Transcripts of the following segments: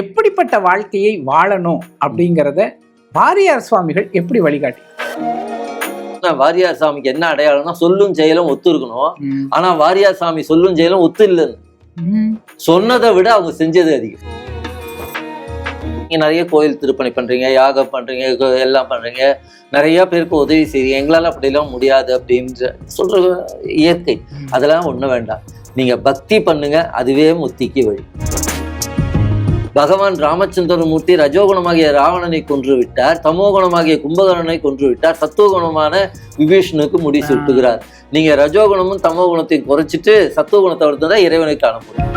எப்படிப்பட்ட வாழ்க்கையை வாழணும் அப்படிங்கிறத வாரியார் சுவாமிகள் எப்படி வழிகாட்டி? வாரியார் சாமிக்கு என்ன அடையாளம்னா சொல்லும் செயலும் ஒத்து இருக்கணும் ஆனா வாரியார் சாமி சொல்லும் செயலும் ஒத்து இல்லைன்னு சொன்னதை விட அவங்க செஞ்சது அதிகம். நீங்க நிறைய கோயில் திருப்பணி பண்றீங்க யாகம் பண்றீங்க எல்லாம் பண்றீங்க. நிறைய பேருக்கு உதவி செய்றீங்க. எங்களால அப்படிலாம் முடியாது அப்படின்ற சொல்ற இயற்கை. அதெல்லாம் ஒண்ணு வேண்டாம். நீங்க பக்தி பண்ணுங்க அதுவே முத்திக்கு வழி. பகவான் ராமச்சந்திரமூர்த்தி ரஜோகுணமாகிய ராவணனை கொன்று விட்டார் தமோகுணமாகிய கும்பகர்ணனை கொன்று விட்டார் சத்துவகுணமான விபீஷணுக்கு முடி சுட்டுகிறார். நீங்க ரஜோகுணமும் தமோ குணத்தையும் குறைச்சிட்டு சத்துவகுணத்தை வளர்த்தா இறைவனை காணப்படும்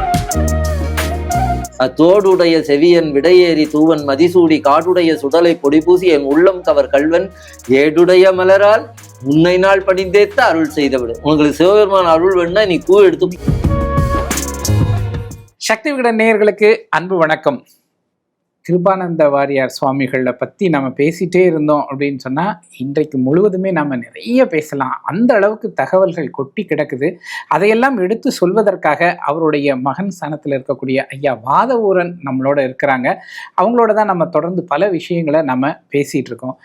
தோடுடைய செவியன் விடையேறி தூவன் மதிசூடி காடுடைய சுடலை பொடிபூசி என் உள்ளம் கவர் கல்வன் ஏடுடைய மலரால் உன்னை நாள் படிந்தேத்த அருள் செய்தவிடு. உங்களுக்கு சிவபெருமான் அருள் வேணும்னா நீ பூ எடுத்து சக்தி விகடன் நேயர்களுக்கு அன்பு வணக்கம். கிருபானந்த வாரியார் சுவாமிகளை பற்றி நம்ம பேசிட்டே இருந்தோம் அப்படின்னு சொன்னால் இன்றைக்கு முழுவதுமே நம்ம நிறைய பேசலாம். அந்த அளவுக்கு தகவல்கள் கொட்டி கிடக்குது. அதையெல்லாம் எடுத்து சொல்வதற்காக அவருடைய மகன் ஸ்தானத்தில் இருக்கக்கூடிய ஐயா வாதவூரன் நம்மளோட இருக்கிறாங்க. அவங்களோட தான் நம்ம தொடர்ந்து பல விஷயங்களை நம்ம பேசிகிட்டு இருக்கோம்.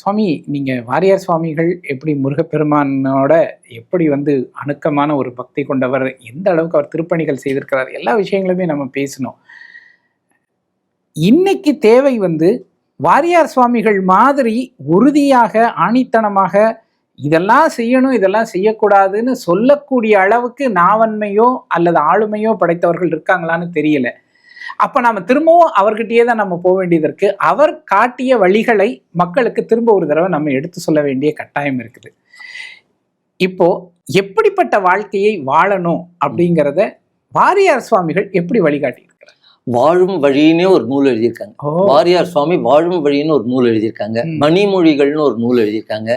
சுவாமி நீங்கள் வாரியார் சுவாமிகள் எப்படி முருகப்பெருமானோட எப்படி வந்து அணுக்கமான ஒரு பக்தி கொண்டவர் எந்த அளவுக்கு அவர் திருப்பணிகள் செய்திருக்கிறார் எல்லா விஷயங்களுமே நம்ம பேசணும். இன்னைக்கு தேவை வந்து வாரியார் சுவாமிகள் மாதிரி உறுதியாக ஆணித்தனமாக இதெல்லாம் செய்யணும் இதெல்லாம் செய்யக்கூடாதுன்னு சொல்லக்கூடிய அளவுக்கு நாவன்மையோ அல்லது ஆளுமையோ படைத்தவர்கள் இருக்காங்களான்னு தெரியல. அப்போ நாம் திரும்பவும் அவர்கிட்டயே தான் நம்ம போக வேண்டியது இருக்கு. அவர் காட்டிய வழிகளை மக்களுக்கு திரும்ப ஒரு தடவை நம்ம எடுத்து சொல்ல வேண்டிய கட்டாயம் இருக்குது. இப்போ எப்படிப்பட்ட வாழ்க்கையை வாழணும் அப்படிங்கிறத வாரியார் சுவாமிகள் எப்படி வழிகாட்டி வாழும் வழின்னே ஒரு நூல் எழுதியிருக்காங்க. வாரியார் சுவாமி வாழும் வழின்னு ஒரு நூல் எழுதியிருக்காங்க. மணிமொழிகள்னு ஒரு நூல் எழுதியிருக்காங்க.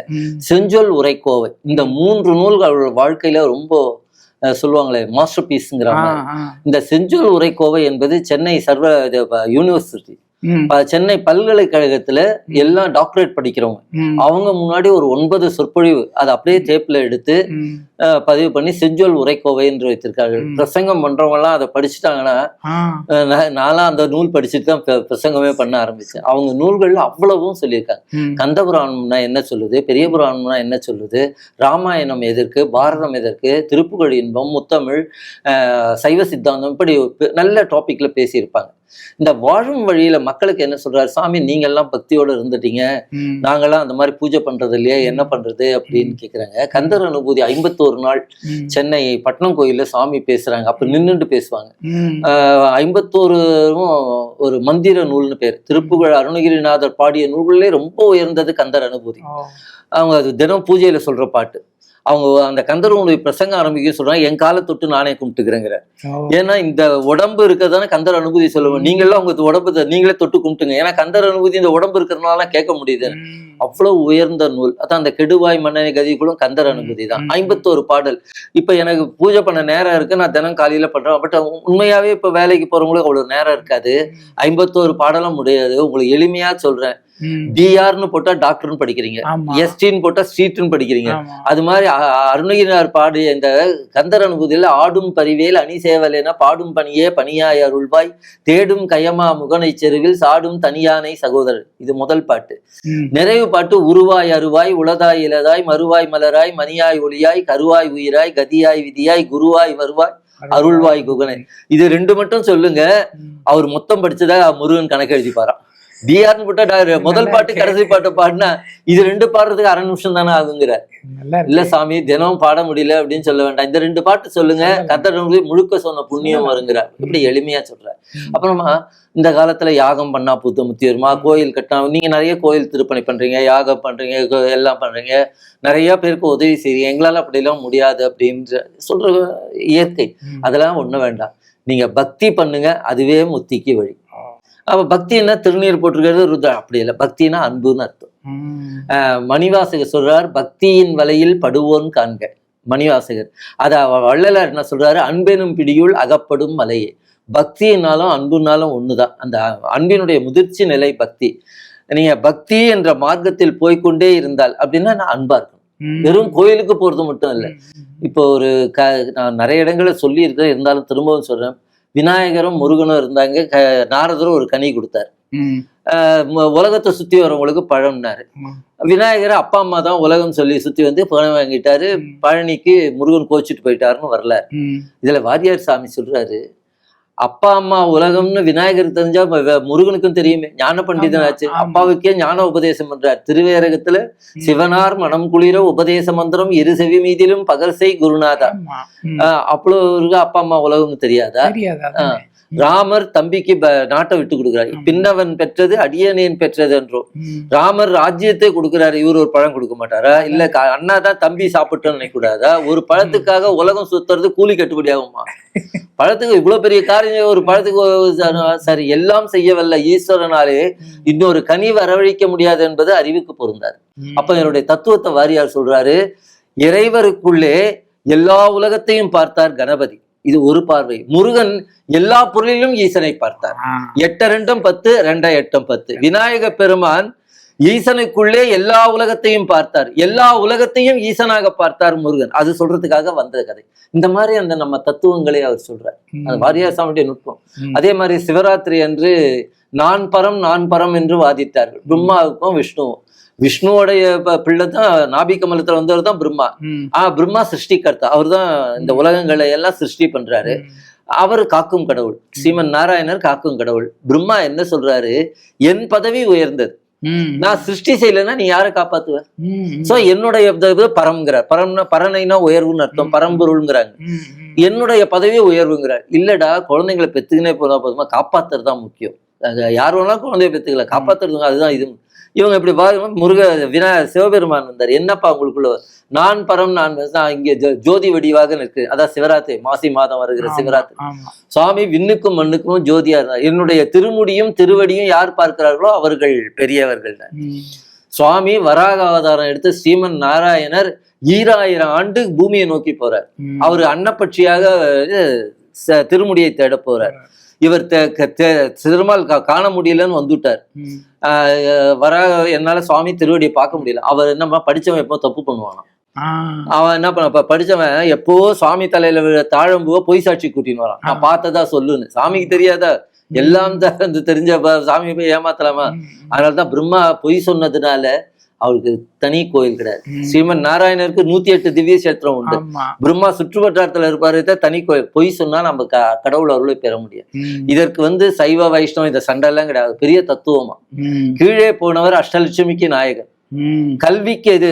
செஞ்சொல் உரைக்கோவை. இந்த மூன்று நூல்கள் அவரோட வாழ்க்கையில ரொம்ப சொல்லுவாங்களே மாஸ்டர் பீஸ்ங்கிற ஆ, மாதிரி. ஆ. இந்த செஞ்சொல் உரைக்கோவை என்பது சென்னை சர்வ யூனிவர்சிட்டி சென்னை பல்கலைக்கழகத்துல எல்லாம் டாக்டரேட் படிக்கிறவங்க. அவங்க முன்னாடி ஒரு ஒன்பது சொற்பொழிவு அதை அப்படியே டேப்ல எடுத்து பதிவு பண்ணி செஞ்சொல் உரைக்கோவை என்று வைத்திருக்கார்கள். பிரசங்கம் பண்றவங்க எல்லாம் அதை படிச்சுட்டாங்கன்னா நான்லாம் அந்த நூல் படிச்சுட்டு தான் பிர- பிரசங்கமே பண்ண ஆரம்பிச்சேன். அவங்க நூல்கள்ல அவ்வளவும் சொல்லியிருக்காங்க. ம். கந்தபுராணம்னா என்ன சொல்லுது? பெரிய புராணம்னா என்ன சொல்லுது? ராமாயணம் எதற்கு? பாரதம் எதற்கு? திருப்புகழ் இன்பம் முத்தமிழ் சைவ சித்தாந்தம் இப்படி நல்ல டாபிக்ல பேசியிருப்பாங்க. இந்த வாழும் வழியில மக்களுக்கு என்ன சொல்றாரு? சாமி நீங்க எல்லாம் பக்தியோட இருந்துட்டீங்க. நாங்கெல்லாம் அந்த மாதிரி பூஜை பண்றது இல்லையா? என்ன பண்றது? அப்படின்னு கேக்குறாங்க. கந்தர் அனுபூதி ஐம்பத்தோரு நாள் ம். சென்னை பட்னம் கோயில்ல சாமி பேசுறாங்க. அப்ப நின்னுட்டு பேசுவாங்க. ஐம்பத்தோரும் ஒரு மந்திர நூல்னு பேர். திருப்புகழ் அருணகிரிநாதர் பாடிய நூல்களே ரொம்ப உயர்ந்தது கந்தர் அனுபூதி. அவங்க அது தினம் பூஜையில சொல்ற பாட்டு. அவங்க அந்த கந்தருடைய பிரசங்க ஆரம்பிக்க சொல்றாங்க என் காலை தொட்டு நானே கும்பிட்டுக்கிறேங்கிற. ஏன்னா இந்த உடம்பு இருக்கிறதானே கந்தர் அனுபூதி சொல்லுவோம் நீங்களாம் உங்க உடம்பு நீங்களே தொட்டு கும்பிட்டுங்க. ஏன்னா கந்தர் அனுபூதி இந்த உடம்பு இருக்கிறதுனால கேட்க முடியுது. அவ்வளவு உயர்ந்த நூல். அதான் அந்த கெடுவாய் மன்னனை கதிகளும் கந்தர் அனுபூதி தான். ஐம்பத்தோரு பாடல். இப்ப எனக்கு பூஜை பண்ண நேரம் இருக்கு. நான் தினம் காலையில பண்றேன். பட் உண்மையாவே இப்ப வேலைக்கு போறவங்களுக்கு அவ்வளவு நேரம் இருக்காது. ஐம்பத்தோரு பாடலாம் முடியாது. உங்களுக்கு எளிமையா சொல்றேன். டிஆர்னு போட்டா டாக்டர்னு படிக்கிறீங்க. எஸ்டின்னு போட்டா ஸ்ட்ரீட்னு படிக்கிறீங்க. அது மாதிரி அருணகிரினார் பாடிய இந்த கந்தர் அனுபூதியில ஆடும் பரிவேல் அணி சேவலேன பாடும் பணியே பணியாய் அருள்வாய். தேடும் கயமா முகனை செருவில் சாடும் தனியானை சகோதரர். இது முதல் பாட்டு. நிறைவு பாட்டு உருவாய் அருவாய் உளதாய் இலதாய் மறுவாய் மலராய் மணியாய் ஒளியாய் கருவாய் உயிராய் கதியாய் விதியாய் குருவாய் வருவாய் அருள்வாய். குகனை. இது ரெண்டு மட்டும் சொல்லுங்க. அவர் மொத்தம் படிச்சதா முருகன் கணக்கு எழுதிப்பாராம். டிஆர்னு போட்டா முதல் பாட்டு கடைசி பாட்டு பாடினா இது ரெண்டு பாடுறதுக்கு அரை நிமிஷம் தானே ஆகுங்கிற. இல்ல சாமி தினம் பாட முடியல அப்படின்னு சொல்ல வேண்டாம். இந்த ரெண்டு பாட்டு சொல்லுங்க. கத்தர் முழுக்க சொன்ன புண்ணியம் வருங்கிற. இப்படி எளிமையா சொல்ற. அப்புறமா இந்த காலத்துல யாகம் பண்ணா புத்த முத்தி வருமா கோயில் கட்டினா நீங்க நிறைய கோயில் திருப்பணி பண்றீங்க யாகம் பண்றீங்க எல்லாம் பண்றீங்க. நிறைய பேருக்கு உதவி செய்றீங்க. எங்களால அப்படிலாம் முடியாது அப்படின்ற சொல்ற இயற்கை. அதெல்லாம் ஒண்ணு வேண்டாம். நீங்க பக்தி பண்ணுங்க அதுவே முத்திக்கு வழி. அப்ப பக்தின்னா திருநீர் போட்டிருக்கிறது ருத்ர. அப்படி இல்லை. பக்தினா அன்புன்னு அர்த்தம். மணிவாசகர் சொல்றார் பக்தியின் வலையில் படுவோன் காண்க. மணிவாசகர். அத வள்ளலார் என்ன சொல்றாரு? அன்பெனும் பிடியுள் அகப்படும் மலையே. பக்தினாலும் அன்புனாலும் ஒண்ணுதான். அந்த அன்பினுடைய முதிர்ச்சி நிலை பக்தி. நீங்க பக்தி என்ற மார்க்கத்தில் போய்க்கொண்டே இருந்தால் அப்படின்னா நான் அன்பா இருக்கணும். வெறும் கோயிலுக்கு போறது மட்டும் இல்ல. இப்போ ஒரு க நான் நிறைய இடங்களை சொல்லி இருக்கேன் இருந்தாலும் திரும்பவும் சொல்றேன். விநாயகரும் முருகனும் இருந்தாங்க. க- நாரதரும் ஒரு கனி கொடுத்தாரு. உலகத்தை சுத்தி வரவங்களுக்கு பழம்னாரு. விநாயகர் அப்பா அம்மா தான் உலகம் சொல்லி சுத்தி வந்து பழம் வாங்கிட்டாரு. பழனிக்கு முருகன் கோச்சிட்டு போயிட்டாருன்னு வரல. இதுல வாரியார் சாமி சொல்றாரு அப்பா அம்மா உலகம்னு விநாயகர் தெரிஞ்சா முருகனுக்கும் தெரியுமே. ஞான பண்டிதன் ஆச்சு ஆமா, ஆமா. அப்பாவுக்கே ஞான உபதேசம் பண்றார். திருவேரகத்துல சிவனார் மனம் குளிர உபதேச மந்திரம் இரு செவி மீதிலும் பகர்சை குருநாதா. அவ்வளவு இருக்கு அப்பா அம்மா உலகம்னு தெரியாதா. ராமர் தம்பிக்கு நாட்டை விட்டு கொடுக்குறாரு. பின்னவன் பெற்றது அடியனேன் பெற்றது என்றோ. ம். ராமர் ராஜ்யத்தை கொடுக்குறாரு. இவர் ஒரு பழம் கொடுக்க மாட்டாரா? இல்ல அண்ணா தான் தம்பி சாப்பிட்டோன்னு நினைக்கூடாதா ஒரு பழத்துக்காக உலகம் சுத்துறது கூலி கட்டுப்படி ஆகுமா? பழத்துக்கு இவ்வளவு பெரிய காரியம் ஒரு பழத்துக்கு சரி எல்லாம் செய்யவல்ல. ஈஸ்வரனாலே இன்னொரு கனி வரவழைக்க முடியாது என்பது அறிவுக்கு பொருந்தார். அப்ப என்னுடைய தத்துவத்தை வாரியார் சொல்றாரு இறைவருக்குள்ளே எல்லா உலகத்தையும் பார்த்தார் கணபதி. இது ஒரு பார்வை. முருகன் எல்லா பொருளிலும் ஈசனை பார்த்தார். எட்ட ரெண்டும் பத்து ரெண்டா எட்டும் பத்து. விநாயக பெருமான் ஈசனுக்குள்ளே எல்லா உலகத்தையும் பார்த்தார். எல்லா உலகத்தையும் ஈசனாக பார்த்தார் முருகன். அது சொல்றதுக்காக வந்த கதை. இந்த மாதிரி அந்த நம்ம தத்துவங்களை அவர் சொல்றார். அது வாரியார் சாமியுடைய நுட்பம். அதே மாதிரி சிவராத்திரி அன்று நான் பரம் நான் பரம் என்று வாதித்தார்கள் பிரம்மாவுக்கும் விஷ்ணுவும். விஷ்ணுவோடைய பிள்ளை தான் நாபி கமலத்துல வந்தவர் தான் பிரம்மா. ம். ஆ பிரம்மா சிருஷ்டிகர்த்தா. அவர் தான் இந்த உலகங்களை எல்லாம் சிருஷ்டி பண்றாரு. அவர் காக்கும் கடவுள். ஸ்ரீமன் நாராயணர் காக்கும் கடவுள். பிரம்மா என்ன சொல்றாரு? என் பதவி உயர்ந்தது. நான் சிருஷ்டி செய்யலைன்னா நீ யாரை காப்பாத்துவ. சோ என்னுடைய பரம்ங்கிறார். பரம்னா பரனைனா உயர்வுன்னு அர்த்தம். பரம்பொருள்ங்கிறாங்க. என்னுடைய பதவி உயர்வுங்கிறார். இல்லடா குழந்தைங்களை பெத்துக்கினே போதா போதுமா? காப்பாத்துறது தான் முக்கியம். யார் வேணாலும் குழந்தைய பெத்துக்கல காப்பாத்துறதுங்க அதுதான் இது. இவங்க இப்படி பாருங்க முருக வினா சிவபெருமான் வந்தார். என்னப்பா உங்களுக்குள்ள நான் பரம் நான் நான் இங்க ஜோதி வடிவாக நிற்கு. அதான் சிவராத்திரி மாசி மாதம் வருகிற சிவராத்திரி. சுவாமி விண்ணுக்கும் மண்ணுக்கும் ஜோதியா இருந்தார். என்னுடைய திருமுடியும் திருவடியும் யார் பார்க்கிறார்களோ அவர்கள் பெரியவர்கள். சுவாமி வராக அவதாரம் எடுத்து ஸ்ரீமன் நாராயணர் ஈராயிரம் ஆண்டு பூமியை நோக்கி போறார். அவர் அன்னப்பட்சியாக திருமுடியை தேட போறார். இவர் திருமால் காண முடியலன்னு வந்துட்டார். வர என்னால சுவாமி திருவடியை பார்க்க முடியல. அவர் என்ன படிச்சவன் எப்போ தப்பு பண்ணுவானா. அவன் என்ன பண்ண படிச்சவன் எப்போ சுவாமி தலையில விழ தாழம்புவ பொய் சாட்சி கூட்டின்னு வரான். நான் பார்த்ததா சொல்லுன்னு. சாமிக்கு தெரியாதா? எல்லாம் தெரிஞ்ச சாமி போய் ஏமாத்தலாமா. அதனாலதான் பிரம்மா பொய் சொன்னதுனால அவருக்கு தனி கோயில் கிடையாது. ஸ்ரீமன் நாராயணருக்கு நூத்தி எட்டு திவ்ய சேத்திரம் உண்டு. பிரம்மா சுற்று வட்டாரத்துல இருப்பாரு தான் தனி கோயில் பொய் சொன்னா நம்ம க- கடவுள் அருளை பெற முடியாது. இதற்கு வந்து சைவ வைஷ்ணவம் இந்த சண்டை எல்லாம் கிடையாது பெரிய தத்துவமா. கீழே போனவர் அஷ்டலட்சுமிக்கு நாயகர் ம். கல்விக்கு இது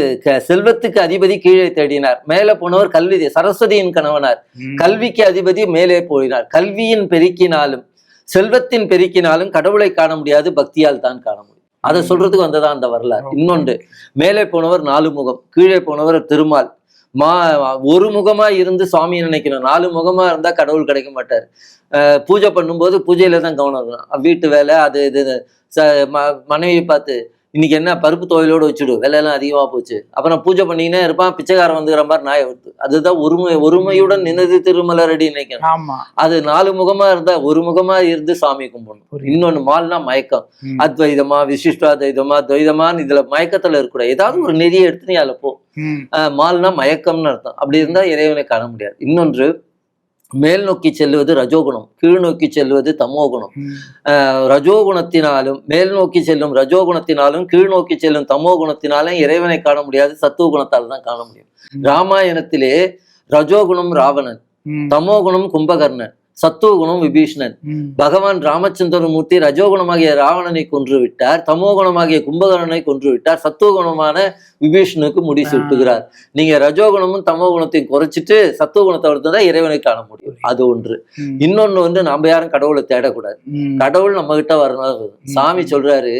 செல்வத்துக்கு அதிபதி கீழே தேடினார் மேலே போனவர் கல்வி சரஸ்வதியின் கணவனார். கல்விக்கு அதிபதி மேலே போயினார் கல்வியின் பெருக்கினாலும் செல்வத்தின் பெருக்கினாலும் கடவுளை காண முடியாது பக்தியால் தான் காண முடியும் அதை சொல்றதுக்கு வந்ததா அந்த வரலாறு. இன்னொன்று மேலே போனவர் நாலு முகம் கீழே போனவர் திருமால். மா ஒரு முகமா இருந்து சுவாமியை நினைக்கணும். நாலு முகமா இருந்தா கடவுள் கிடைக்க மாட்டார். பூஜை பண்ணும்போது பூஜையில தான் கவனம் வீட்டு வேலை அது இது மனைவியை பார்த்து இன்னைக்கு என்ன பருப்பு துவையலோட வச்சுடு விலையெல்லாம் அதிகமா போச்சு. அப்புறம் பூஜை பண்ணிக்கினே இருப்பான் பிச்சைக்காரன் வந்துக்கிற மாதிரி நாயை வருது அதுதான் ஒருமை ஒருமையுடன் நினது திருமலரடி நினைக்கணும் ஆமா. அது நாலு முகமா இருந்தா ஒரு முகமா இருந்து சாமி கும்பிடணும். இன்னொன்னு மால்னா மயக்கம். அத்வைதமா விசிஷ்டாத்வைதமா துவைதமான்னு இதுல மயக்கத்துல இருக்கக்கூடாது. ஏதாவது ஒரு நெறியை எடுத்து நீ அதில் போ. மால்னா மயக்கம்னு அர்த்தம். அப்படி இருந்தா இறைவனை காண முடியாது. இன்னொன்று மேல் நோக்கி செல்வது ரஜோகுணம் கீழ் நோக்கி செல்வது தமோகுணம் ரஜோகுணத்தினாலும் மேல் நோக்கி செல்லும் ரஜோகுணத்தினாலும் கீழ் நோக்கி செல்லும் தமோ குணத்தினாலும் இறைவனை காண முடியாது சத்துவ குணத்தால் தான் காண முடியும். ராமாயணத்திலே ரஜோகுணம் ராவணன். தமோகுணம் கும்பகர்ணன் சத்துவகுணம் விபீஷ்ணன். பகவான் ராமச்சந்திரமூர்த்தி ரஜோகுணமாகிய ராவணனை கொன்று விட்டார் தமோகுணமாகிய கும்பகர்ணனை கொன்று விட்டார் சத்துவகுணமான விபீஷ்ணுக்கு முடி சுட்டுகிறார் நீங்க ரஜோகுணமும் தமோகுணத்தையும் குறைச்சிட்டு சத்துவகுணத்தை வளர்த்தா இறைவனை காண முடியும் அது ஒன்று. இன்னொன்னு வந்து நாம யாரும் கடவுளை தேடக்கூடாது. கடவுள் நம்ம கிட்ட வரணும் சாமி சொல்றாரு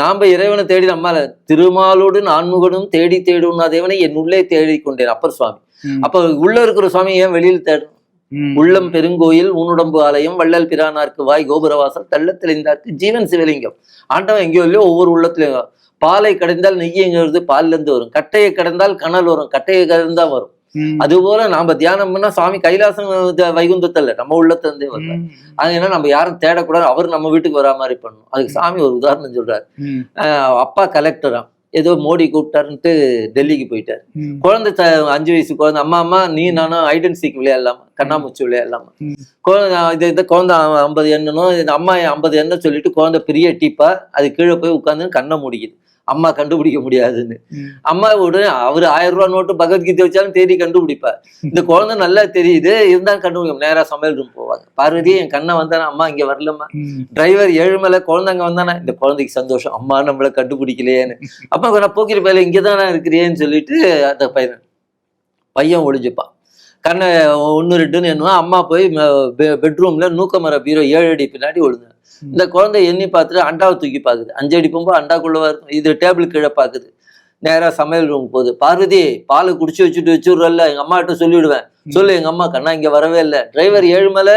நாம இறைவனை தேடி நம்மால திருமாலோடு நான்முகனும் தேடி தேடும் தேவனை என் உள்ளே தேடி கொண்டேன் அப்பர் சுவாமி. அப்ப உள்ள இருக்கிற சுவாமி ஏன் வெளியில் தேடணும். உள்ளம் பெருங்கோயில் ஊனுடம்பு ஆலயம் வள்ளல் பிரானார்க்கு வாய் கோபுரவாசல் தள்ள தெளிந்தார்க்கு ஜீவன் சிவலிங்கம். ஆண்டவன் எங்கேயோ இல்லையோ ஒவ்வொரு உள்ளத்துலயும் பாலை கடைந்தால் நெய் எங்க வருது பால்ல இருந்து வரும். கட்டையை கடந்தால் கனல் வரும். கட்டையை கடந்தா வரும். ம். அதுபோல நாம தியானம் பண்ணா சுவாமி கைலாசம் வைகுந்தத்துல நம்ம உள்ளத்துல இருந்தே. அது ஏன்னா நம்ம யாரும் தேடக்கூடாது. அவர் நம்ம வீட்டுக்கு வரா மாதிரி பண்ணணும் அதுக்கு சாமி ஒரு உதாரணம் சொல்றாரு. அப்பா கலெக்டரா? ஏதோ மோடி கூப்பிட்டாருன்ட்டு டெல்லிக்கு போயிட்டாரு. குழந்தை அஞ்சு வயசு குழந்தை அம்மா அம்மா நீ நானும் ஐடென்டிக் விளையாடலாமா? கண்ணாமூச்சி விளையாடலாமா. குழந்தை இது இது குழந்தை ஐம்பது எண்ணணும் அம்மா ஐம்பது எண்ணம் சொல்லிட்டு குழந்தை பெரிய டீப்பா அது கீழே போய் உட்காந்து கண்ணை முடிக்குது. அம்மா கண்டுபிடிக்க முடியாதுன்னு. அம்மா உடனே அவர் ஆயிரம் ரூபா நோட்டு பகவத்கீதை வச்சாலும் தேடி கண்டுபிடிப்பார். இந்த குழந்தை நல்லா தெரியுது இருந்தாலும் கண்டுபிடிக்க நேரா சமையல் ரூம் போவாங்க. பார்வதி என் கண்ணை வந்தானே? அம்மா இங்க வரலம்மா. டிரைவர் ஏழுமலை குழந்தைங்க வந்தானே? இந்த குழந்தைக்கு சந்தோஷம். அம்மா நம்மள கண்டுபிடிக்கலையேன்னு. அப்பா நான் போக்கிற பையில இங்கே தானே இருக்கிறேன்னு சொல்லிட்டு அந்த பையன் பையன் ஒளிஞ்சுப்பான். கண்ணை ஒன்று ரெண்டுன்னு என்னவா அம்மா போய் பெட்ரூம்ல நூக்கமர பீரோ ஏழு அடி பின்னாடி ஒழுங்க இந்த குழந்தை எண்ணி பார்த்துட்டு அண்டாவை தூக்கி பார்க்குது. அஞ்சு அடி போகும்போது அண்டாக்குள்ளவா இருக்கும் இது டேபிள் கீழே பார்க்குது. நேரா சமையல் ரூம் போகுது. பார்வதி பாலை குடிச்சு வச்சுட்டு வச்சுடுறல்ல எங்க அம்மா கிட்ட சொல்லிவிடுவேன். சொல்லு எங்க அம்மா கண்ணா இங்க வரவே இல்லை. டிரைவர் ஏழுமலை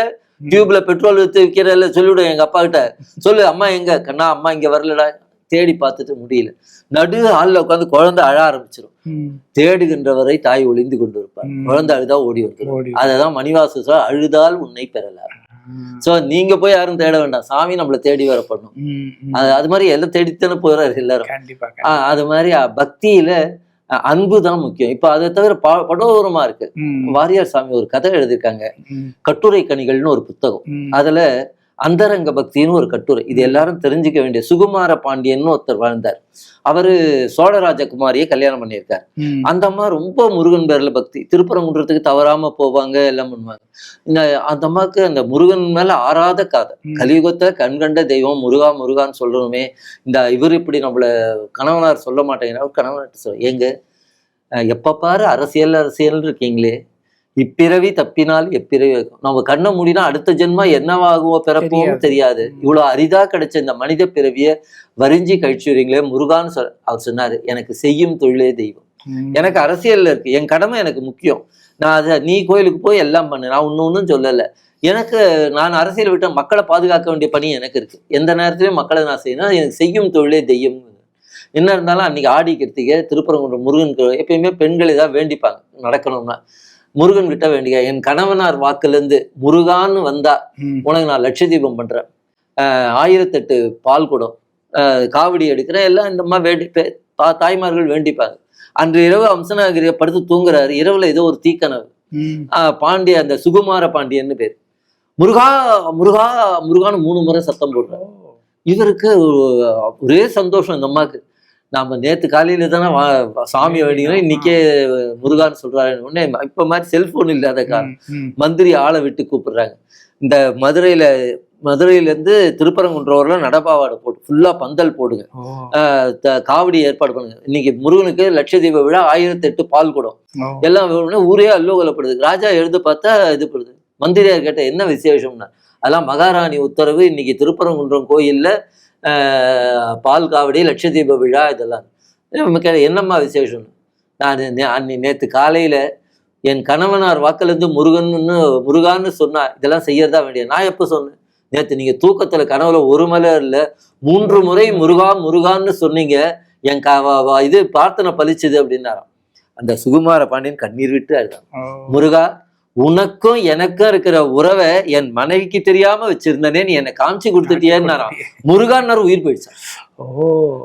டியூப்ல பெட்ரோல் வித்து விற்கிறல்ல சொல்லிவிடுவேன் எங்க அப்பா கிட்ட. சொல்லு அம்மா எங்க? கண்ணா அம்மா இங்க வரலடா. தேடி பார்த்துட்டு முடியல. நடு ஹாலில் உட்காந்து குழந்தை அழ ஆரம்பிச்சிடும். தேடுகின்றவரை தாய் ஒளிந்து கொண்டு இருப்பார். குழந்தை அழுதா ஓடி ஓடி. அததான் மணிவாசு சொல்ற, அழுதால் உன்னை பெறலாம். சோ நீங்க போய் யாரும் தேட வேண்டாம். சாமி நம்மள தேடி வர பண்ணும். அது மாதிரி எல்லாம் தேடித்தானே போறாரு எல்லாரும். அது மாதிரி பக்தியில அஹ், அன்பு தான் முக்கியம். இப்ப அதை தவிர ப- படோரமா இருக்கு. வாரியார் சாமி ஒரு கதை எழுதியிருக்காங்க. கட்டுரை கனிகள்னு ஒரு புத்தகம். அதுல அந்தரங்க பக்தின்னு ஒரு கட்டுரை. இது எல்லாரும் தெரிஞ்சுக்க வேண்டிய சுகுமார பாண்டியன்னு ஒருத்தர் வாழ்ந்தார். அவரு சோழராஜகுமாரியை கல்யாணம் பண்ணியிருக்கார். அந்த அம்மா ரொம்ப முருகன் பேர்ல பக்தி. திருப்பரங்குன்றத்துக்கு தவறாம போவாங்க எல்லாம் பண்ணுவாங்க. இந்த அந்த அம்மாவுக்கு அந்த முருகன் மேல ஆறாத காதல். ம். கலியுகத்தை கண்கண்ட தெய்வம் முருகா முருகான்னு சொல்றோமே. இந்த இவர் இப்படி நம்மள கணவனார் சொல்ல மாட்டேங்கிறார். கணவனார் சொல்ல அஹ் எப்ப பாரு அரசியல் அரசியல் இருக்கீங்களே. இப்பிறவி தப்பினால் எப்பிறவி. நம்ம கண்ணை மூடினா அடுத்த ஜென்மா என்னவாகுமோ பிறப்போம் தெரியாது. இவ்வளவு அரிதா கிடைச்ச இந்த மனித பிறவிய வரிஞ்சு கழிச்சுறீங்களே முருகான்னு சொல் அவர் சொன்னாரு எனக்கு செய்யும் தொழிலே தெய்வம். எனக்கு அரசியல்ல இருக்கு. என் கடமை எனக்கு முக்கியம். நான் அதை நீ கோயிலுக்கு போய் எல்லாம் பண்ணு. நான் ஒன்னு ஒன்றும் சொல்லலை. எனக்கு நான் அரசியல் விட்ட மக்களை பாதுகாக்க வேண்டிய பணி எனக்கு இருக்கு. எந்த நேரத்திலையும் மக்களை நான் செய்யணும். எனக்கு செய்யும் தொழிலே தெய்யம் என்ன இருந்தாலும் அன்னைக்கு ஆடி கிருத்திகை திருப்பரங்குன்றம் முருகன் எப்பயுமே பெண்கள் ஏதாவது வேண்டிப்பாங்க. நடக்கணும்னா. முருகன் கிட்ட வேண்டிக்க என் கணவனார் வாக்குலேருந்து முருகான்னு வந்தா. உனக்கு நான் லட்ச தீபம் பண்றேன். ஆஹ் ஆயிரத்தெட்டு பால் குடம். காவடி எடுக்கிறேன் எல்லாம் இந்த மாதிரி வேண்டி தாய்மார்கள் வேண்டிப்பாங்க. அன்று இரவு அம்சநாகிரிய படுத்து தூங்குறாரு. இரவுல ஏதோ ஒரு தீக்கனவு. பாண்டிய அந்த சுகுமார பாண்டியன்னு பேர். முருகா முருகா முருகான்னு மூணு முறை சத்தம் போடுறாரு. இவருக்கு ஒரே சந்தோஷம் இந்த அம்மாக்கு. நாம நேத்து காலையில தானே சாமி வேண்டிக்கிறோம் இன்னைக்கே முருகான்னு சொல்றாரு உடனே இப்ப மாதிரி செல்போன் இல்லாத காலம். மந்திரி ஆளை விட்டு கூப்பிடுறாங்க. இந்த மதுரையில மதுரையில இருந்து திருப்பரங்குன்றம் வரலாம் நடப்பாவாடை போட்டு ஃபுல்லா பந்தல் போடுங்க. காவடி ஏற்பாடு பண்ணுங்க. இன்னைக்கு முருகனுக்கு லட்சதீப விழா ஆயிரத்தி எட்டு பால் குடம். எல்லாம் ஊரே அல்லோகலப்படுது. ராஜா எழுந்து பார்த்தா இது பண்ணுது மந்திரியார் கேட்ட என்ன விசேஷம்னா அதெல்லாம் மகாராணி உத்தரவு இன்னைக்கு திருப்பரங்குன்றம் கோயில்ல பால் காவடி லட்சதீப விழா இதெல்லாம். நம்ம கேட்ட என்னம்மா விசேஷம்? நான் அன்னி நேத்து காலையில என் கணவனார் வாக்கிலிருந்து முருகன்னு முருகான்னு சொன்னா இதெல்லாம் செய்யறதா வேண்டிய நான் எப்போ சொன்னேன்? நேத்து நீங்க தூக்கத்துல கனவுல ஒரு மலை இல்ல மூன்று முறை முருகா முருகான்னு சொன்னீங்க. என் க இது பிரார்த்தனை பலிச்சுது அப்படின்னாராம். அந்த சுகுமார பாண்டியன் கண்ணீர் விட்டு அழுதான் ஓ. முருகா உனக்கும் எனக்கும் இருக்கிற உறவை என் மனைவிக்கு தெரியாம வச்சிருந்தனே நீ என்னை காமிச்சு கொடுத்துட்டியேன்னாராம். முருகான்னார் உயிர் போயிடுச்சு.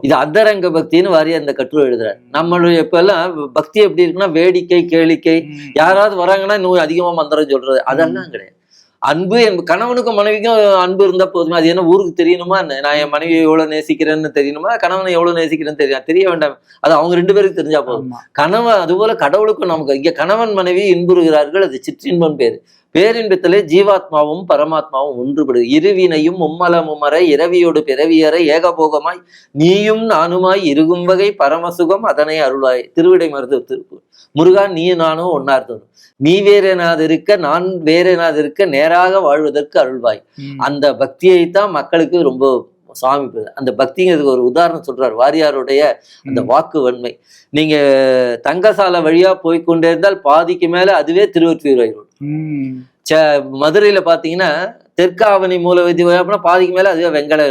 இது அந்தரங்க பக்தின்னு வாரிய அந்த கட்டுரை எழுதுறாரு. நம்மளுடைய இப்ப எல்லாம் பக்தி எப்படி இருக்குன்னா வேடிக்கை கேளிக்கை. யாராவது வராங்கன்னா இன்னும் அதிகமா மந்திரம் சொல்றது. அதெல்லாம் கிடையாது. அன்பு என் கணவனுக்கும் மனைவிக்கும் அன்பு இருந்தா போதுமே. அது என்ன ஊருக்கு தெரியணுமா? நான் என் மனைவியை எவ்வளவு நேசிக்கிறேன்னு தெரியணுமா? கணவனை எவ்வளவு நேசிக்கிறேன்னு தெரியும் தெரிய வேண்டாம். அது அவங்க ரெண்டு பேருக்கு தெரிஞ்சா போதும். கணவன் அதுபோல கடவுளுக்கும் நமக்கு இங்க கணவன் மனைவி இன்புறுகிறார்கள். அது சிற்றின்பம் பேரு. பேரின்பத்திலே ஜீவாத்மாவும் பரமாத்மாவும் ஒன்றுபடு இருவினையும் மும்மலமுமர இரவியோடு பிறவியற ஏகபோகமாய் நீயும் நானுமாய் இருகும் வகை பரமசுகம் அதனை அருளாய். திருவிடை மருத்துவ திருப்பு முருகா நீ நானும் ஒன்னா இருந்தது நீ வேறேனாது இருக்க நான் வேறேனாது இருக்க நேராக வாழ்வதற்கு அருள்வாய். அந்த பக்தியை தான் மக்களுக்கு ரொம்ப சாமி அந்த பக்திங்கிறதுக்கு ஒரு உதாரணம் சொல்றார் வாரியாருடைய அந்த. வாக்கு வன்மை நீங்க தங்கசாலை வழியா போய் கொண்டே இருந்தால் பாதிக்கு மேல அதுவே திருவொற்றியூர் ரோடு. மதுரையில பாத்தீங்கன்னா தெற்காவணி மூலவதி வழியா போனா பாதிக்கு மேல அதுவே வெங்கட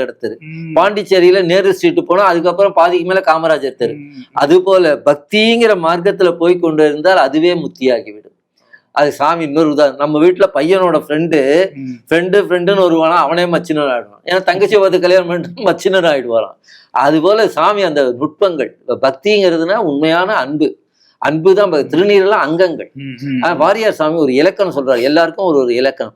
ம். பாண்டிச்சேரியில நேரு ஸ்ட்ரீட் போனா அதுக்கப்புறம் பாதிக்கு மேல காமராஜர் தெரு. அது போல பக்திங்கிற மார்க்கத்துல போய் கொண்டு இருந்தால் அதுவே முத்தியாகிவிடும் அது சாமி இன்னொரு உதாரணம் நம்ம வீட்டுல பையனோட ஃப்ரெண்டு. ஃப்ரெண்டு ஃப்ரெண்டுன்னு வருவானா அவனே மச்சினர் ஆயிடுவான். ஏன்னா தங்கச்சி பார்த்து கல்யாணம் பண்ணிட்டு மச்சினர் ஆயிடுவாராம். அதுபோல சாமி அந்த நுட்பங்கள் பக்திங்கிறதுனா உண்மையான அன்பு. அன்பு தான் ப- திருநீரெல்லாம் அங்கங்கள். வாரியார் சாமி ஒரு இலக்கணம் சொல்றாரு. எல்லாருக்கும் ஒரு ஒரு இலக்கணம்.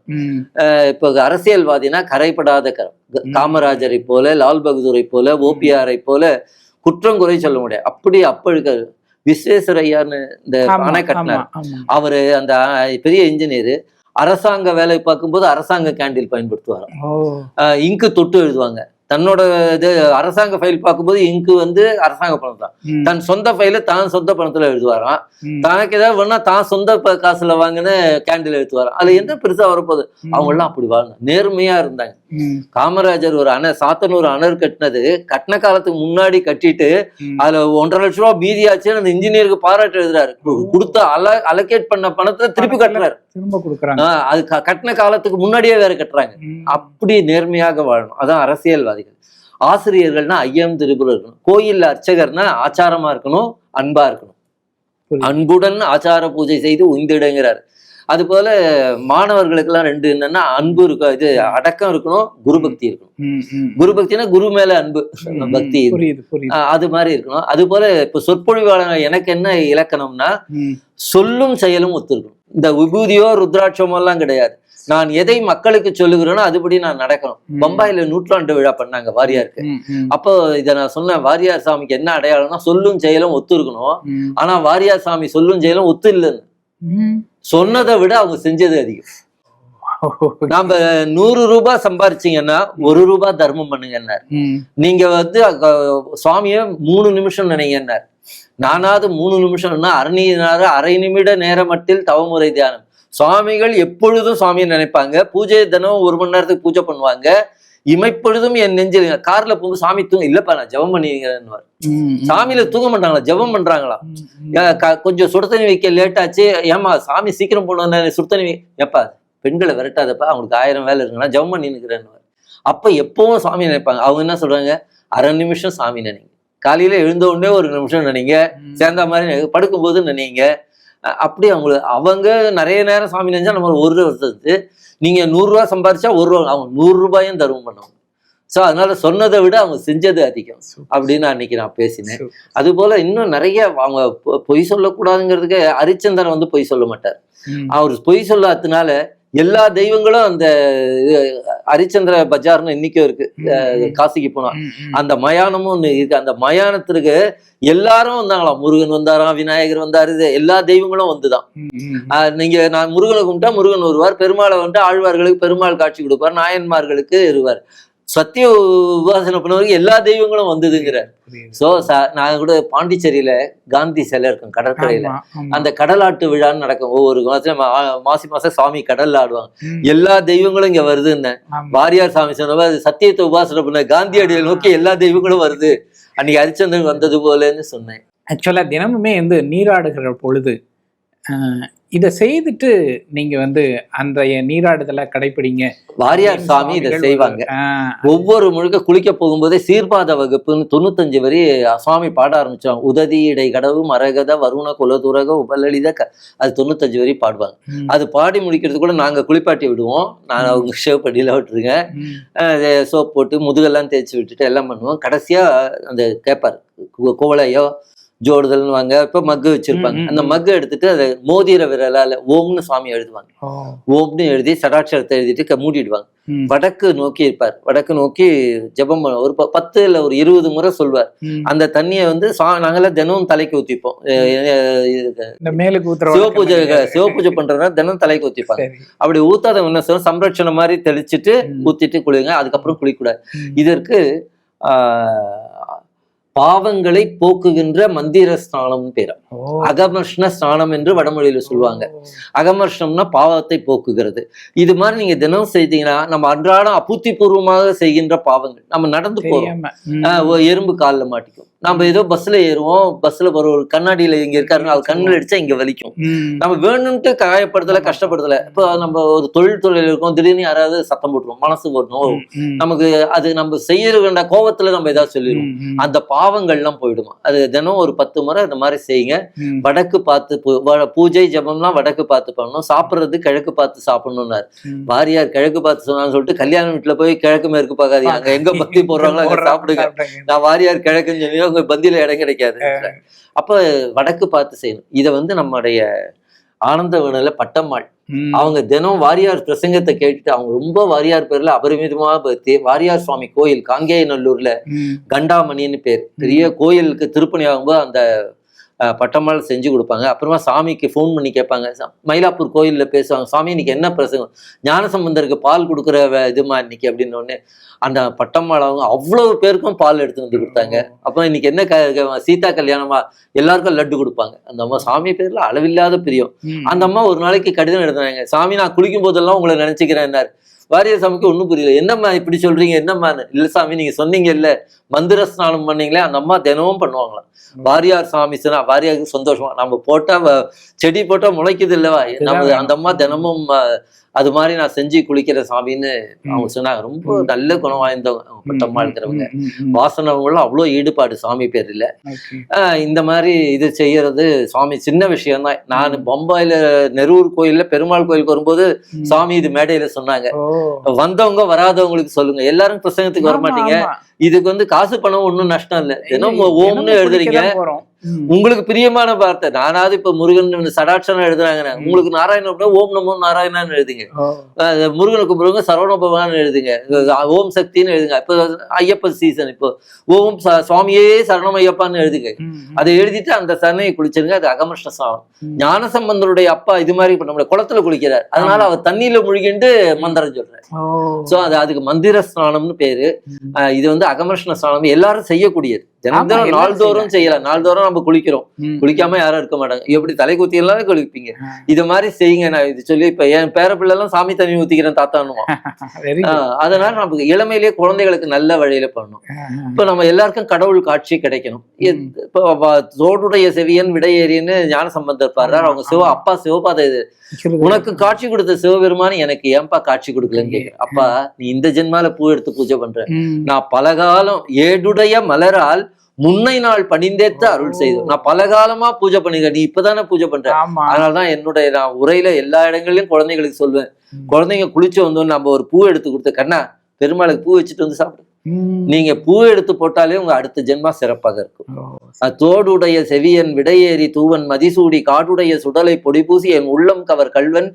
இப்போ அரசியல்வாதினா கரைப்படாத கரம். காமராஜரை போல லால் பகதூரை போல ஓபிஆரை போல குற்றம் குறை சொல்ல முடியாது. அப்படி அப்பழுக்க விஸ்வேஸ்வரையார்னு இந்த அணை கட்டினார். அவரு அந்த பெரிய இன்ஜினியர் அரசாங்க வேலை பார்க்கும்போது அரசாங்க கேண்டில் பயன்படுத்துவார் இங்கு தொட்டு எழுதுவாங்க. தன்னோட இது அரசாங்க ஃபைல் பார்க்கும்போது இங்கு வந்து அரசாங்க பணம் தான் தன் சொந்த ஃபைல தான் சொந்த பணத்துல எழுதுவாராம். தனக்கு ஏதாவது வேணா தான் சொந்த காசுல வாங்கின கேண்டில் எழுத்துவாராம் அதுல என்ன பெருசா வரப்போகுது? அவங்க எல்லாம் அப்படி வாழ்ந்தாங்க நேர்மையா இருந்தாங்க. காமராஜர் ஒரு அணை சாத்தனூர் அணர் கட்டினது கட்டின காலத்துக்கு முன்னாடி கட்டிட்டு. அதுல ஒன்றரை லட்ச ரூபா மீதியாச்சுன்னு அந்த இன்ஜினியருக்கு பாராட்டு எழுதுறாரு. கொடுத்த அல அலோகேட் பண்ண பணத்தை திருப்பி கட்டுறாரு. திரும்ப கொடுக்குறாங்க. அது கட்டின காலத்துக்கு முன்னாடியே வேற கட்டுறாங்க. அப்படி நேர்மையாக வாழணும். அதான் அரசியல்வாதிகள் ஆசிரியர்கள்னா ஐயம் திருபுரம் இருக்கணும். கோயில்ல அர்ச்சகர்னா ஆச்சாரமா இருக்கணும் அன்பா இருக்கணும். அன்புடன் ஆச்சார பூஜை செய்து உய்ந்திடுங்கிறார். அது போல மாணவர்களுக்கெல்லாம் ரெண்டு என்னன்னா அன்பு இருக்கும் இது அடக்கம் இருக்கணும் குரு பக்தி இருக்கணும். குரு பக்தினா குரு மேல அன்பு பக்தி அது மாதிரி இருக்கணும். அது போல இப்ப சொற்பொழிவாளர் எனக்கு என்ன இலக்கணம்னா சொல்லும் செயலும் ஒத்துருக்கணும் இந்த விபூதியோ ருத்ராட்சமோ எல்லாம் கிடையாது. நான் எதை மக்களுக்கு சொல்லுகிறேனோ அதுபடி நான் நடக்கணும். பம்பாயில நூற்றாண்டு விழா பண்ணாங்க வாரியாருக்கு. அப்போ இதை நான் சொன்னேன் வாரியார் சாமிக்கு என்ன அடையாளம்னா சொல்லும் செயலும் ஒத்து இருக்கணும். ஆனா வாரியார் சாமி சொல்லும் செயலும் ஒத்து இல்லைன்னு. சொன்னதை விட அவங்க செஞ்சது அதிகம். நாம நூறு ரூபாய் சம்பாரிச்சீங்கன்னா ஒரு ரூபாய் தர்மம் பண்ணுங்கன்னார். நீங்க வந்து சுவாமிய மூணு நிமிஷம் நினைங்கன்னார். நானாவது மூணு நிமிஷம்னா அரை அரை நிமிட நேரமட்டில் தவமுறை தியானம். சுவாமிகள் எப்பொழுதும் சுவாமியை நினைப்பாங்க. பூஜை தினம் ஒரு மணி நேரத்துக்கு பூஜை பண்ணுவாங்க. இமைப்பொழுதும் என் நெஞ்சில் கார்ல போகும்போது சாமி தூங்க இல்லப்பா நான் ஜெபம் ம். சாமியில தூங்க மாட்டாங்களா? ஜெபம் பண்றாங்களா? கொஞ்சம் சுடு தண்ணி வைக்க லேட் ஆச்சு. ஏமா சாமி சீக்கிரம் போனோன்னு சுடு தண்ணி வை. எப்பா பெண்களை விரட்டாதப்பா அவங்களுக்கு ஆயிரம் வேலை இருக்குன்னா ஜெபம் பண்ணி நிற்கிறேன்னு அப்ப எப்பவும் சாமி நினைப்பாங்க. அவங்க என்ன சொல்றாங்க? அரை நிமிஷம் சாமி நினைங்க. காலையில எழுந்த உடனே ஒரு நிமிஷம் நினைங்க. சேர்ந்த மாதிரி படுக்கும்போது நினைங்க. அப்படி அவங்களுக்கு அவங்க நிறைய நேரம் சாமி நினைச்சா நம்ம ஒரு வருஷத்துக்கு நீங்க நூறு ரூபாய் சம்பாரிச்சா ஒரு ரூபா அவங்க நூறு ரூபாயும் தருவம் பண்ணுவாங்க. ஸோ அதனால சொன்னதை விட அவங்க செஞ்சது அதிகம் அப்படின்னு அன்னைக்கு நான் பேசினேன். அது போல இன்னும் நிறைய அவங்க பொய் சொல்லக்கூடாதுங்கிறதுக்கு ஹரிச்சந்திரன் வந்து பொய் சொல்ல மாட்டார். அவர் பொய் சொல்லாததுனால எல்லா தெய்வங்களும் அந்த ஹரிச்சந்திர பஜார்னு இன்னைக்கும் இருக்கு. காசிக்கு போனா. அந்த மயானமும் ஒண்ணு இருக்கு. அந்த மயானத்திற்கு எல்லாரும் வந்தாங்களாம் முருகன் வந்தாராம் விநாயகர் வந்தாரு. எல்லா தெய்வங்களும் வந்துதான். நீங்க நான் முருகனை கும்பிட்டா முருகன் வருவார். பெருமாளை வந்துட்டு ஆழ்வார்களுக்கு பெருமாள் காட்சி கொடுப்பார். நாயன்மார்களுக்கு இருவார் சத்திய உபாசனை பண்ணவருக்கு எல்லா தெய்வங்களும் வந்ததுங்கிறார். சோ நான் கூட பாண்டிச்சேரியில காந்தி சிலை இருக்கும் கடற்கரையில. அந்த கடலாட்டு விழான்னு நடக்கும். ஒவ்வொரு மாசம் மா- மாசி மாசம் சாமி கடல்ல ஆடுவாங்க. எல்லா தெய்வங்களும் இங்க வருதுன்னு. ஆமா. வாரியார் சாமி அது சத்தியத்தை உபாசனை பண்ண காந்தியடியை நோக்கி எல்லா தெய்வங்களும் வருது. அன்னைக்கு ஹரிச்சந்திரன் வந்தது போலன்னு சொன்னேன். ஆக்சுவலா தினமுமே வந்து நீராடுகிற பொழுது இதை செய்துட்டு நீங்க வந்து அன்றைய நீராடுதலை கடைப்பிடிங்க. வாரியார் சாமி இதை செய்வாங்க. ஒவ்வொரு முழுக்க குளிக்க போகும்போதே சீர்பாத வகுப்புன்னு தொண்ணூத்தஞ்சு வரி சுவாமி பாட ஆரம்பிச்சாங்க உததி இடை கடவு மரகத வருண குலதுரக உபலலித அது தொண்ணூத்தஞ்சு வரி பாடுவாங்க. அது பாடி முடிக்கிறது கூட நாங்க குளிப்பாட்டி விடுவோம். நான் அவங்க ஷேவ் படியில விட்டுருங்க சோப் போட்டு முதுகெல்லாம் தேய்ச்சி விட்டுட்டு எல்லாம் பண்ணுவோம். கடைசியா அந்த கேட்பார் கு- குவளையோ ஜோடுதல்னு வாங்க இப்ப மக்கு வச்சிருப்பாங்க. அந்த. மக்கு எடுத்துட்டு அதை மோதிர விரலால ஓம்னு சுவாமி எழுதுவாங்க. ஓம்னு எழுதி சடாட்சரத்தை எழுதிட்டு மூடிடுவாங்க. வடக்கு நோக்கி இருப்பார். வடக்கு நோக்கி ஜெபம் ஒரு பத்து இல்ல ஒரு இருபது முறை சொல்வார். அந்த தண்ணியை வந்து சா- நாங்கெல்லாம் தினமும் தலைக்கு ஊத்திப்போம். ஊத்துற சிவபூஜை வழக்கம் சிவபூஜை பண்றதுனா தினம் தலைக்கு ஊத்திப்பாங்க. அப்படி ஊத்தாத என்ன சொல்ல சம்ரட்சணம் மாதிரி தெளிச்சிட்டு. ஊத்திட்டு குளிங்க. அதுக்கப்புறம் குளிக்கூடாது. இதற்கு ஆஹ், பாவங்களை போக்குகின்ற மந்திர ஸ்நானம் பேர் அகமர்ஷ்ண ஸ்நானம் என்று வடமொழியில சொல்லுவாங்க. அகமர்ஷம்னா பாவத்தை போக்குகிறது. இது மாதிரி நீங்க தினம் செய்தீங்கன்னா நம்ம அன்றாடம் அபூர்வமாக செய்கின்ற பாவங்கள். நம்ம நடந்து போறோம். எறும்பு காலில் மாட்டிக்கும். நம்ம ஏதோ பஸ்ல ஏறுவோம் பஸ்ல போற ஒரு கண்ணாடியில இங்க இருக்காருன்னு அவர் கண்ணில் அடிச்சா இங்க வலிக்கும். நம்ம வேணும்ட்டு காயப்படுத்தல கஷ்டப்படுத்தல. இப்போ நம்ம ஒரு தொழில் தொழில் இருக்கோம் திடீர்னு யாராவது சத்தம் போட்டுருவோம் மனசு வரணும். ம், ம், நமக்கு அது நம்ம செய்ய வேண்டாம் கோவத்துல நம்ம ஏதாவது சொல்லிடுவோம். அந்த பாவங்கள்லாம் போயிடுமா. அது தினம் ஒரு பத்து முறை இந்த மாதிரி செய்யுங்க. வடக்கு பார்த்து பூஜை ஜபம்லாம் வடக்கு பார்த்து பண்ணணும். சாப்பிட்றது கிழக்கு பார்த்து சாப்பிடணும்னாரு. வாரியார் கிழக்கு பார்த்து சொன்னான்னு சொல்லிட்டு கல்யாண வீட்டுல போய் கிழக்கு மேற்கு பார்க்காதீங்க. அங்க எங்க பந்தி போடுறாங்களோ சாப்பிடுங்க. சாப்பிடுங்க. நான் வாரியார் கிழக்குன்னு சொல்லி உங்க பந்தியில இடம் கிடைக்காது அப்ப வடக்கு பார்த்து செய்யணும் இதை வந்து நம்முடைய ஆனந்த வினல பட்டம்மாள். அவங்க தினம் வாரியார் பிரசங்கத்தை கேட்டுட்டு அவங்க ரொம்ப வாரியார் பேர்ல அபரிமிதமா பக்தி. வாரியார் சுவாமி கோயில் காங்கேயநல்லூர்ல. கண்டாமணின்னு பேர் பெரிய கோயிலுக்கு திருப்பணி ஆகும்போது அந்த அஹ், பட்டம்மாள் செஞ்சு கொடுப்பாங்க. அப்புறமா சாமிக்கு ஃபோன் பண்ணி கேட்பாங்க. மயிலாப்பூர் கோயில்ல பேசுவாங்க. சாமி இன்னைக்கு என்ன பிரசங்கம்? ஞானசம்பந்தருக்கு பால் கொடுக்குற இதுமா இன்னைக்கு? அப்படின்னு உடனே அந்த பட்டம்மாள் அவங்க அவ்வளவு பேருக்கும் பால் எடுத்து வந்து கொடுத்தாங்க. அப்ப இன்னைக்கு என்ன க- சீதா கல்யாணமா? எல்லாருக்கும் லட்டு கொடுப்பாங்க. அந்த அம்மா சாமி பேர்ல அளவில்லாத பிரியம். அந்த அம்மா ஒரு நாளைக்கு கடிதம் எழுதுனாங்க. சாமி நான் குளிக்கும் போதெல்லாம் உங்களை நினைச்சுக்கிறேன்னாரு. வாரிய சாமிக்கு ஒண்ணும் புரியல. என்னம்மா இப்படி சொல்றீங்க? என்னம்மா? இல்ல சாமி நீங்க சொன்னீங்க இல்ல மந்திர ஸ்நானம் பண்ணீங்களே அந்த அம்மா தினமும் பண்ணுவாங்களாம். வாரியார் சாமி சொன்னா வாரியாருக்கு சந்தோஷமா. நம்ம போட்டா செடி போட்டா முளைக்குது இல்லவா? நம்ம அந்த அம்மா தினமும் அது மாதிரி நான் செஞ்சு குளிக்கிற சாமின்னு அவங்க சொன்னாங்க. ரொம்ப நல்ல குணம் வாய்ந்தவங்க. பட்டம்மா இருக்கிறவங்க. வாசனவங்களும் அவ்வளோ ஈடுபாடு சாமி பேர்ல இந்த மாதிரி இது செய்யறது சுவாமி சின்ன விஷயம்தான். நான் பம்பாயில நெரூர் கோயில்ல பெருமாள் கோயிலுக்கு வரும்போது. சாமி இது மேடையில சொன்னாங்க. வந்தவங்க வராதவங்களுக்கு சொல்லுங்க. எல்லாரும் பிரசங்கத்துக்கு வர மாட்டீங்க. இதுக்கு வந்து காசு பணம் ஒண்ணும் நஷ்டம் இல்ல. தினம் இல்லை, ஓம்னு எழுதுறீங்க. உங்களுக்கு பிரியமான வார்த்தை. நானாவது இப்ப முருகன் சடாட்சரம் எழுதுறாங்க. உங்களுக்கு நாராயண அப்படின்னா ஓம் நமோ நாராயணான்னு எழுதுங்க. முருகனுக்கு முருகன் சரவண பகவான் எழுதுங்க. ஓம் சக்தின்னு எழுதுங்க. இப்போ ஐயப்பன் சீசன் இப்போ. ஓம் சுவாமியே சரணம் ஐயப்பான்னு எழுதுங்க. அதை எழுதிட்டு அந்த சரணையை குளிச்சிருங்க அது அகமஷ்ட சாலம் ம். ஞானசம்பந்தருடைய அப்பா இது மாதிரி இப்ப நம்மள குளத்துல குளிக்கிறார். அதனால அவர் தண்ணியில முழுகிண்டு மந்திரம் சொல்றாரு. சோ அது அதுக்கு மந்திர ஸ்நானம்னு பேரு. இது வந்து அகமஷ்ண ஸ்நானம். எல்லாரும் செய்யக்கூடியது. எல்லாரும் நாள்தோறும் செய்யலாம். நாள்தோறும் நம்ம குளிக்கிறோம். குளிக்காம யாரும் இருக்க மாட்டாங்க. எப்படி தலை குத்தி எல்லாம் குளிப்பீங்க. இது மாதிரி செய்யுங்க. நான் இது சொல்லி இப்ப என் பேர பிள்ளை எல்லாம் சாமி தண்ணி ஊத்திக்கிறேன் தாத்தானுவான் அதனால நமக்கு இளமையிலேயே குழந்தைகளுக்கு நல்ல வழியில பண்ணணும் இப்ப நம்ம எல்லாருக்கும் கடவுள் காட்சி கிடைக்கணும். இப்போ தோடுடைய செவியன் விடையேறின்னு ஞான சம்பந்தர் பாடுறார் அவங்க சிவ. அப்பா சிவபாத. உனக்கு காட்சி கொடுத்த சிவபெருமான் எனக்கு ஏன்பா காட்சி கொடுக்கலன்னு கேக்குறேன். அப்பா நீ இந்த ஜென்மால பூ எடுத்து பூஜை பண்ற. நான் பலகாலம் ஏடுடைய மலரால் முன்னை நாள் பணிந்தேத்த அருள் செய்தோம் நான் பலகாலமா பூஜை பண்ணிக்க நீ இப்பதானே பூஜை பண்ற அதனாலதான் என்னுடைய நான் உரையில எல்லா இடங்கள்லயும் குழந்தைங்களுக்கு சொல்லுவேன். குழந்தைங்க குளிச்சு வந்தோன்னு நம்ம ஒரு பூ எடுத்து கொடுத்த கண்ணா பெருமாளுக்கு பூ வச்சுட்டு வந்து சாப்பிடு. நீங்க பூ எடுத்து போட்டாலே உங்க அடுத்த ஜென்மா சிறப்பாக இருக்கும் தோடுடைய செவியன் விடையேறி தூவன் மதிசூடி காடுடைய சுடலை பொடிபூசி என் உள்ளம் கவர் கல்வன்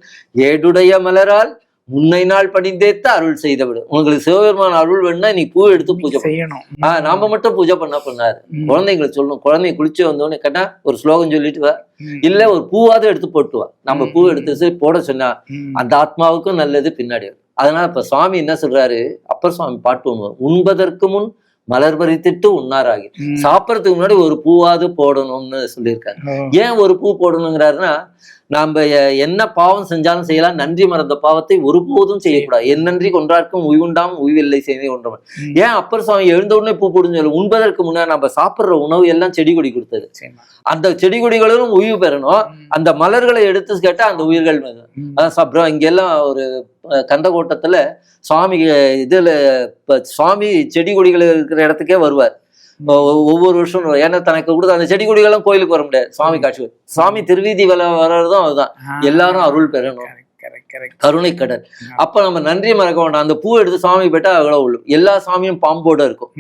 ஏடுடைய மலரால் முன்னை நாள் பணிந்தேத்த அருள் செய்தவிடு உங்களுக்கு சிவபெருமான் அருள் வேணும்னா நீ பூ எடுத்து பூஜை. செய்யணும் ஆஹ் நாம மட்டும் பூஜை பண்ணா பண்ணாரு. குழந்தைங்களை சொல்லணும் குழந்தைங்க குளிச்சு வந்தோடனே கேட்டா ஒரு ஸ்லோகம் சொல்லிட்டு வா. இல்ல ஒரு பூவாவது எடுத்து போட்டு வா நம்ம. பூ எடுத்து போட சொன்னா. அந்த ஆத்மாவுக்கும் நல்லது பின்னாடி. அதனால இப்ப சுவாமி என்ன சொல்றாரு அப்பர் சுவாமி பாட்டு வரும். உண்பதற்கு முன் மலர் பறித்திட்டு உண்ணாராகி. சாப்பிடறதுக்கு முன்னாடி ஒரு பூவாவது போடணும்னு சொல்லியிருக்காங்க. ஏன் ஒரு பூ போடணுங்கிறாருன்னா நாம என்ன பாவம் செஞ்சாலும் செய்யலாம் நன்றி மறந்த பாவத்தை ஒருபோதும் செய்யக்கூடாது என் நன்றி கொன்றார்க்கும் உய்வுண்டாம் உய்வில்லை செய்தி கொன்றவன் ம். ஏன் அப்பர் சுவாமி எழுந்த உடனே பூ போடுன்னு சொல்லு உண்பதற்கு முன்னாடி நம்ம சாப்பிடுற உணவு எல்லாம் செடி கொடி கொடுத்தது. அந்த செடி கொடிகளும் உய்வு பெறணும். அந்த மலர்களை எடுத்து கேட்டா அந்த உயிர்கள். அதான் சாப்பிட்றோம் இங்கெல்லாம் ஒரு அஹ், கந்தக்கோட்டத்துல சுவாமி இதுல சுவாமி செடி கொடிகள் இருக்கிற இடத்துக்கே வருவார் ஒவ்வொரு வருஷம். ஏன்னா தனக்கு கொடுத்த அந்த செடி கொடிகளும் கோயிலுக்கு வர முடியாது. சுவாமி காட்சி. சுவாமி திருவீதி வர வர்றதும் அதுதான். எல்லாரும் அருள் பெறணும். கருணை கடல். அப்ப நம்ம நன்றி மறக்க வேண்டாம். அந்த பூ எடுத்து சாமி போயிட்டா அவ்வளவு உள்ளு எல்லா சாமியும் பாம்போட இருக்கும்.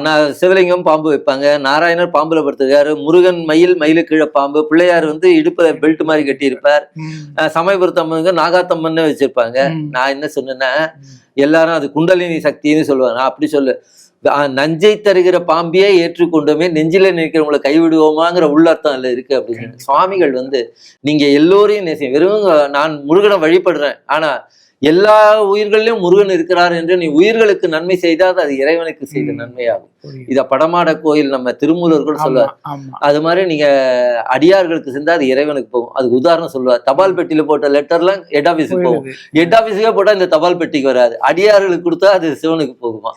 நான் சிவலிங்கம் பாம்பு வைப்பாங்க. நாராயணர் பாம்புல படுத்திருக்காரு. முருகன் மயில் மயிலு கீழே பாம்பு. பிள்ளையார் வந்து இடுப்புல பெல்ட் மாதிரி கட்டி இருப்பார் ம். அஹ் சமயபுரத்தம்மனுக்கு நாகாத்தம்மன்னு வச்சிருப்பாங்க. நான் என்ன சொன்னேன்னா எல்லாரும் அது குண்டலினி சக்தின்னு சொல்லுவாங்க. நான் அப்படி சொல்லு. நஞ்சை தருகிற பாம்பியே ஏற்றுக்கொண்டுமே நெஞ்சில நிற்கிறவங்களை கைவிடுவோமாங்கிற உள்ளர்த்தம் அதுல இருக்கு அப்படின்னு சுவாமிகள் வந்து நீங்க எல்லோரையும் நேசி வெறும் நான் முருகனை வழிபடுறேன் ஆனா எல்லா உயிர்களிலும் முருகன் இருக்கிறார் என்று நீ உயிர்களுக்கு நன்மை செய்தால் அது இறைவனுக்கு செய்த. நன்மையாகும். இத படமாட கோயில் நம்ம திருமூலர் கூட சொல்லுவார். அது மாதிரி நீங்க அடியார்களுக்கு செஞ்சா அது இறைவனுக்கு போகும். அதுக்கு உதாரணம் சொல்லுவார். தபால் பெட்டியில போட்ட லெட்டர்லாம் ஹெட் ஆபீஸுக்கு போகும். ஹெட் ஆபீஸுக்கே போட்டா இந்த தபால் பெட்டிக்கு வராது. அடியார்களுக்கு கொடுத்தா அது சிவனுக்கு போகுமா?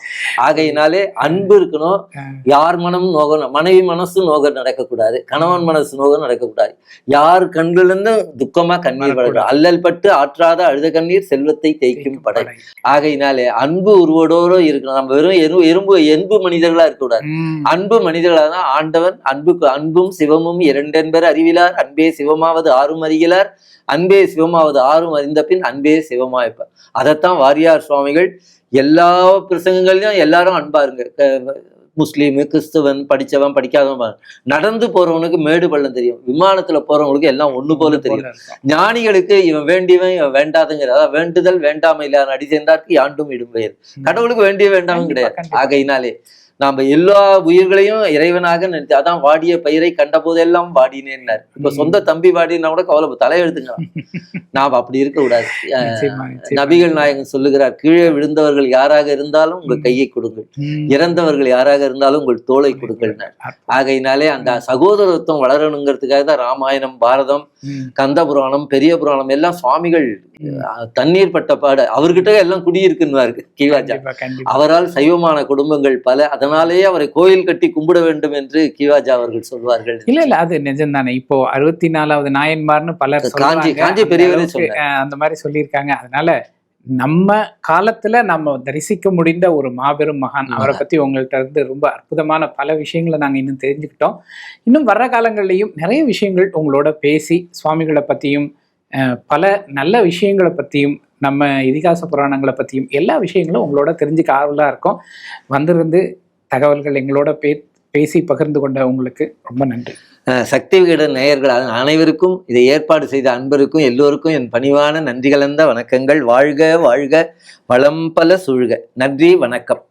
ஆகையினாலே அன்பு இருக்கணும். யார் மனம் நோகம் மனைவி மனசு நோகம் நடக்கக்கூடாது. கணவன் மனசு நோகம் நடக்கக்கூடாது. யார் கண்களிலிருந்து துக்கமா கண்ணீர் படக்கூடாது அல்லல் பட்டு ஆற்றாத அழுத கண்ணீர் செல்வத்தை தேய்க்கும் படை. ஆகையினாலே அன்பு உருவடோடு இருக்கணும். நம்ம வெறும் எறும்பு எறும்பு மனிதர்களா மனிதர்களா இருக்கக்கூடாது. அன்பு மனிதர்களா தான் ஆண்டவன் அன்பு அன்பும் சிவமும் இரண்டென்பர் அறிவிலார். அன்பே சிவமாவது ஆறும் அறிகிறார். அன்பே சிவமாவது ஆறும் அறிந்த பின் அன்பே சிவமாய்ப்பார். அதைத்தான் வாரியார் சுவாமிகள் எல்லா பிரசங்கங்கள்லயும் எல்லாரும் அன்பா இருங்க. முஸ்லீமு கிறிஸ்துவன் படிச்சவன் படிக்காதவன். நடந்து போறவனுக்கு மேடு பள்ளம் தெரியும். விமானத்துல போறவங்களுக்கு எல்லாம் ஒண்ணு போல தெரியும். ஞானிகளுக்கு இவன் வேண்டியவன் இவன் வேண்டாதுங்கிற அதாவது வேண்டுதல் வேண்டாமை இல்லாத அடி சேர்ந்தார்க்கு யாண்டும் இடும் பெயர் கடவுளுக்கு வேண்டிய வேண்டாமும் கிடையாது. ஆகையினாலே நாம எல்லா உயிர்களையும் இறைவனாக நினைத்து அதான் வாடிய பயிரை கண்ட போதெல்லாம் வாடினேன்னார். இப்ப. சொந்த தம்பி வாடினா கூட கவலை தலையெழுத்துங்க நாம் அப்படி இருக்க கூடாது. நபிகள் நாயகன் சொல்லுகிறார் கீழே விழுந்தவர்கள் யாராக இருந்தாலும் உங்கள் கையை கொடுங்கள். இறந்தவர்கள் யாராக இருந்தாலும் உங்கள் தோளை கொடுங்கள்னார். ஆகையினாலே அந்த சகோதரத்துவம் வளரணுங்கிறதுக்காக தான் ராமாயணம் பாரதம். கந்த புராணம் பெரிய புராணம் எல்லாம் சுவாமிகள் தண்ணீர் பட்ட பாடு அவர்கிட்ட எல்லாம் குடியிருக்குன்னுவாரு கீவாஜா கண்டிப்பா, கண்டிப்பா. அவரால் சைவமான குடும்பங்கள் பல அதனாலேயே அவரை கோயில் கட்டி கும்பிட வேண்டும் என்று கிவாஜா அவர்கள் சொல்வார்கள். இல்ல இல்ல அது நிஜம்தானே. இப்போ அறுபத்தி நாலாவது நாயன்மார்னு பலர் காஞ்சி-. காஞ்சி பெரியவரே அந்த மாதிரி சொல்லியிருக்காங்க. அதனால நம்ம காலத்துல நம்ம தரிசிக்க முடிந்த ஒரு மாபெரும் மகான். அவரை பத்தி உங்கள்ட்ட இருந்து ரொம்ப அற்புதமான பல விஷயங்களை நாங்க இன்னும் தெரிஞ்சுக்கிட்டோம். இன்னும் வர்ற காலங்கள்லயும் நிறைய விஷயங்கள் உங்களோட பேசி சுவாமிகளை பத்தியும் பல நல்ல விஷயங்களை பத்தியும் நம்ம இதிகாச புராணங்களை பத்தியும் எல்லா விஷயங்களும் உங்களோட தெரிஞ்சுக்க ஆர்வலா இருக்கும். வந்திருந்து தகவல்கள் எங்களோட பே பேசி பகிர்ந்து கொண்ட உங்களுக்கு ரொம்ப நன்றி. சக்தி விகடன் நேயர்கள் அனைவருக்கும் இதை ஏற்பாடு செய்த அன்பருக்கும் எல்லோருக்கும் என் பணிவான நன்றி கலந்த வணக்கங்கள். வாழ்க வாழ்க வளம் பல சூழ்க. நன்றி வணக்கம்.